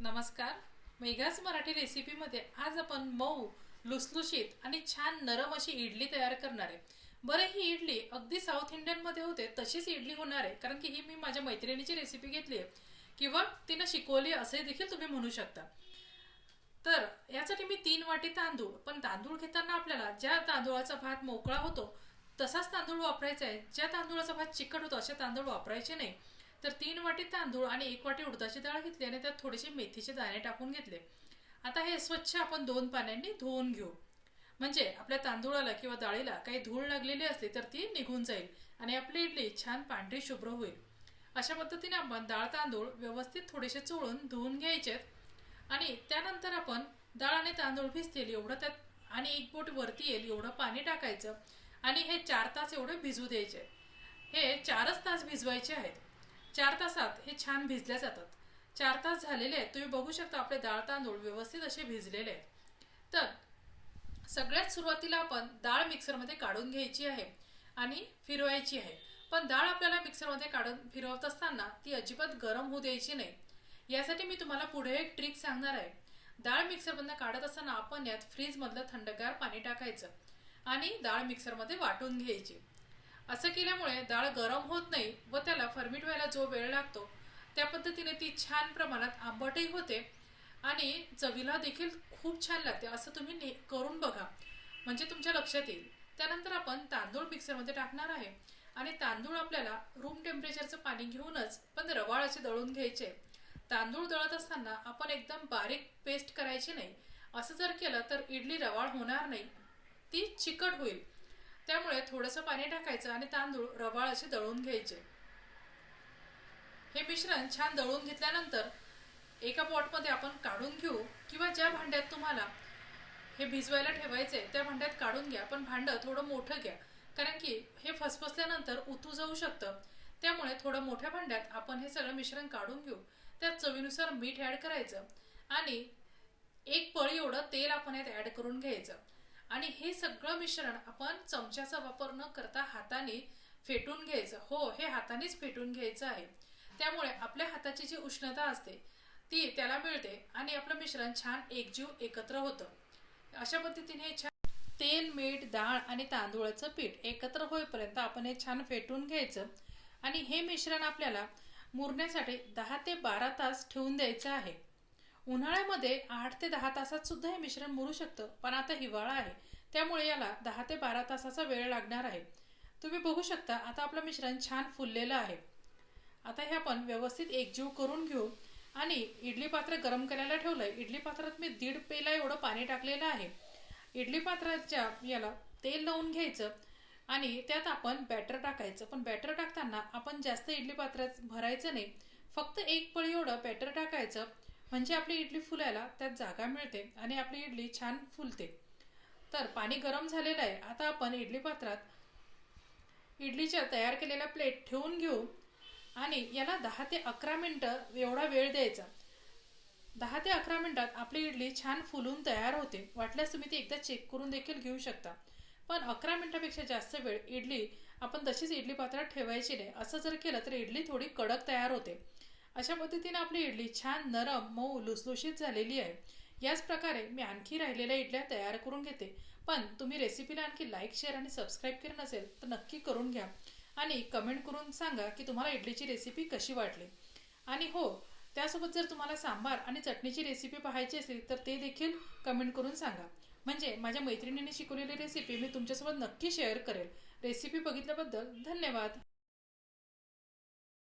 नमस्कार. मेघाच मराठी रेसिपीमध्ये आज आपण मऊ लुसलुशीत आणि छान नरम अशी इडली तयार करणार आहे. बरं ही इडली अगदी साऊथ इंडियनमध्ये होते तशीच इडली होणार आहे कारण की ही मी माझ्या मैत्रिणीची रेसिपी घेतली आहे. किंवा तिनं शिकवली असे देखील तुम्ही म्हणू शकता. तर यासाठी मी तीन वाटी तांदूळ पण तांदूळ घेताना आपल्याला ज्या तांदूळाचा भात मोकळा होतो तसाच तांदूळ वापरायचा आहे. ज्या तांदूळाचा भात चिकट होतो असे तांदूळ वापरायचे नाही. तर तीन वाटी तांदूळ आणि एक वाटी उडदाची डाळ घेतली आणि त्यात थोडेसे मेथीचे दाणे टाकून घेतले. आता हे स्वच्छ आपण दोन पाण्यांनी धुवून घेऊ. म्हणजे आपल्या तांदूळाला किंवा डाळीला काही धूळ लागलेली असली तर ती निघून जाईल आणि आपली इडली छान पांढरी शुभ्र होईल. अशा पद्धतीने आपण डाळ तांदूळ व्यवस्थित थोडेसे चोळून धुवून घ्यायचेत आणि त्यानंतर आपण डाळ आणि तांदूळ भिजतील एवढं त्यात आणि एक बोट वरती येईल एवढं पाणी टाकायचं आणि हे चार तास एवढे भिजू द्यायचे. हे चारच तास भिजवायचे आहेत. चार तासात हे छान भिजल्या जातात. चार तास झालेले आहेत. तुम्ही बघू शकता आपले डाळ तांदूळ व्यवस्थित असे भिजलेले आहेत. तर सगळ्यात सुरुवातीला आपण डाळ मिक्सरमध्ये काढून घ्यायची आहे आणि फिरवायची आहे. पण डाळ आपल्याला मिक्सरमध्ये काढून फिरवत असताना ती अजिबात गरम होऊ द्यायची नाही. यासाठी मी तुम्हाला पुढे एक ट्रिक सांगणार आहे. डाळ मिक्सरमधनं काढत असताना आपण यात फ्रीजमधलं थंडगार पाणी टाकायचं आणि डाळ मिक्सरमध्ये वाटून घ्यायची. असं केल्यामुळे डाळ गरम होत नाही व त्याला फर्मिट व्हायला जो वेळ लागतो त्या पद्धतीने ती छान प्रमाणात आंबटही होते आणि चवीला देखील खूप छान लागते. असं तुम्ही ने करून बघा. म्हणजे तुमच्या लक्षात येईल. त्यानंतर आपण तांदूळ मिक्सरमध्ये टाकणार आहे आणि तांदूळ आपल्याला रूम टेम्परेचरचं पाणी घेऊनच पण रवाळ असे दळून घ्यायचे. तांदूळ दळत असताना आपण एकदम बारीक पेस्ट करायची नाही. असं जर केलं तर इडली रवाळ होणार नाही. ती चिकट होईल. त्यामुळे थोडंसं पाणी टाकायचं आणि तांदूळ रवाळ असे दळून घ्यायचे. हे मिश्रण छान दळून घेतल्यानंतर एका पॉटमध्ये आपण काढून घेऊ किंवा ज्या भांड्यात तुम्हाला हे भिजवायला ठेवायचे त्या भांड्यात काढून घ्या. पण भांडं थोडं मोठं घ्या. कारण की हे फसफसल्यानंतर उतू जाऊ शकतं. त्यामुळे थोडं मोठ्या भांड्यात आपण हे सगळं मिश्रण काढून घेऊ. त्यात चवीनुसार मीठ ॲड करायचं आणि एक पळी एवढं तेल आपण यात ॲड करून घ्यायचं. आणि हे सगळं मिश्रण आपण चमच्याचा वापर न करता हाताने फेटून घ्यायचं. हो हे हातानेच फेटून घ्यायचं आहे. त्यामुळे आपल्या हाताची जी उष्णता असते ती त्याला मिळते आणि आपलं मिश्रण छान एकजीव एकत्र होतं. अशा पद्धतीने हे छान तेल मीठ डाळ आणि तांदूळाचं पीठ एकत्र होईपर्यंत आपण हे छान फेटून घ्यायचं आणि हे मिश्रण आपल्याला मुरण्यासाठी दहा ते बारा तास ठेवून द्यायचं आहे. उन्हाळ्यामध्ये आठ ते दहा तासात सुद्धा हे मिश्रण मुरू शकतं पण आता हिवाळा आहे. त्यामुळे याला दहा ते बारा तासाचा वेळ लागणार आहे. तुम्ही बघू शकता आता आपलं मिश्रण छान फुललेलं आहे. आता हे आपण व्यवस्थित एकजीव करून घेऊ. आणि इडली पात्र गरम करायला ठेवलंय. इडली पात्रात मी दीड पेला एवढं पाणी टाकलेलं आहे. इडली पात्राच्या याला तेल लावून घ्यायचं आणि त्यात आपण बॅटर टाकायचं. पण बॅटर टाकताना आपण जास्त इडली पात्रात भरायचं नाही. फक्त एक पळी एवढं बॅटर टाकायचं म्हणजे आपली इडली फुलायला त्यात जागा मिळते आणि आपली इडली छान फुलते. तर पाणी गरम झालेलं आहे. आता आपण इडली पात्रात इडलीच्या तयार केलेल्या प्लेट ठेवून घेऊ आणि याला दहा ते अकरा मिनटं एवढा वेळ द्यायचा. दहा ते अकरा मिनटात आपली इडली छान फुलून तयार होते. वाटल्यास तुम्ही ती एकदा चेक करून देखील घेऊ शकता. पण अकरा मिनटापेक्षा जास्त वेळ इडली आपण तशीच इडली पात्रात ठेवायची नाही. असं जर केलं तर इडली थोडी कडक तयार होते. अशा पद्धतीने आपली इडली छान नरम मऊ लुसलुशीत झालेली आहे. याच प्रकारे मी आणखी राहिलेल्या इडल्या तयार करून घेते. पण तुम्ही रेसिपीला आणखी लाईक शेअर आणि सबस्क्राईब केलं नसेल तर नक्की करून घ्या. आणि कमेंट करून सांगा की तुम्हाला इडलीची रेसिपी कशी वाटली. आणि हो त्यासोबत जर तुम्हाला सांबार आणि चटणीची रेसिपी पाहायची असेल तर ते देखील कमेंट करून सांगा. म्हणजे माझ्या मैत्रिणींनी शिकवलेली रेसिपी मी तुमच्यासोबत नक्की शेअर करेल. रेसिपी बघितल्याबद्दल धन्यवाद.